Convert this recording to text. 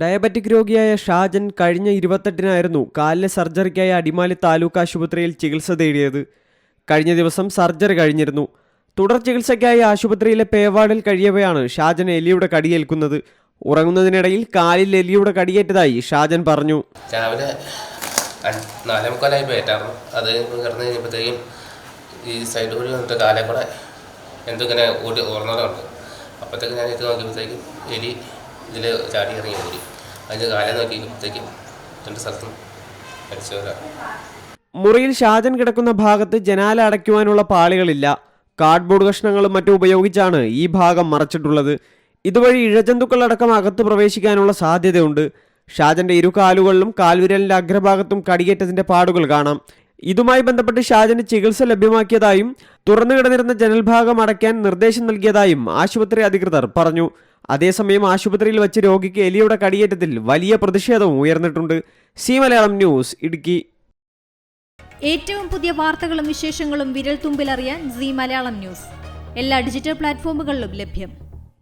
Diabetic രോഗിയായ ഷാജൻ കഴിഞ്ഞ ഇരുപത്തെട്ടിനായിരുന്നു കാലിലെ സർജറിക്കായി അടിമാലി താലൂക്ക് ആശുപത്രിയിൽ ചികിത്സ തേടിയത്. കഴിഞ്ഞ ദിവസം സർജറി കഴിഞ്ഞിരുന്നു. തുടർ ചികിത്സയ്ക്കായി ആശുപത്രിയിലെ പേവാടിൽ കഴിയവെയാണ് ഷാജൻ എലിയുടെ കടിയേൽക്കുന്നത്. ഉറങ്ങുന്നതിനിടയിൽ കാലിൽ എലിയുടെ കടിയേറ്റതായി ഷാജൻ പറഞ്ഞു. രാവിലെ നാലേ മുക്കാലായി പോയിട്ടായിരുന്നു. അത് കിടന്ന് കഴിഞ്ഞപ്പോഴത്തേക്കും ഈ സൈഡ് കൂടി വന്നിട്ട് കാലേ കൂടെ എന്തോ ഇങ്ങനെ ഓടി അപ്പോഴത്തേക്ക് ഞാൻ ഇത് നോക്കിയപ്പോഴത്തേക്കും എലി ഇതിൽ ചാടി ഇറങ്ങി ഓടി. അതിന് കാലേ നോക്കിയപ്പോഴത്തേക്കും രണ്ട് സ്ഥലത്തും മരിച്ചു വരാം. മുറിയിൽ ഷാജൻ കിടക്കുന്ന ഭാഗത്ത് ജനാല അടയ്ക്കുവാനുള്ള പാളികളില്ല. കാർഡ്ബോർഡ് കഷ്ണങ്ങളും മറ്റും ഉപയോഗിച്ചാണ് ഈ ഭാഗം മറച്ചിട്ടുള്ളത്. ഇതുവഴി ഇഴജന്തുക്കളടക്കം അകത്ത് പ്രവേശിക്കാനുള്ള സാധ്യതയുണ്ട്. ഷാജന്റെ ഇരു കാലുകളിലും കാൽവിരലിന്റെ അഗ്രഭാഗത്തും കടിയേറ്റതിന്റെ പാടുകൾ കാണാം. ഇതുമായി ബന്ധപ്പെട്ട് ഷാജന് ചികിത്സ ലഭ്യമാക്കിയതായും തുറന്നു കിടന്നിരുന്ന ജനൽഭാഗം അടയ്ക്കാൻ നിർദ്ദേശം നൽകിയതായും ആശുപത്രി അധികൃതർ പറഞ്ഞു. അതേസമയം ആശുപത്രിയിൽ വച്ച് രോഗിക്ക് എലിയുടെ കടിയേറ്റത്തിൽ വലിയ പ്രതിഷേധവും ഉയർന്നിട്ടുണ്ട്. സി മലയാളം ന്യൂസ് ഇടുക്കി. ഏറ്റവും പുതിയ വാർത്തകളും വിശേഷങ്ങളും വിരൽ തുമ്പിലറിയാൻ സി മലയാളം ന്യൂസ്. എല്ലാ ഡിജിറ്റൽ പ്ലാറ്റ്ഫോമുകളിലും ലഭ്യം.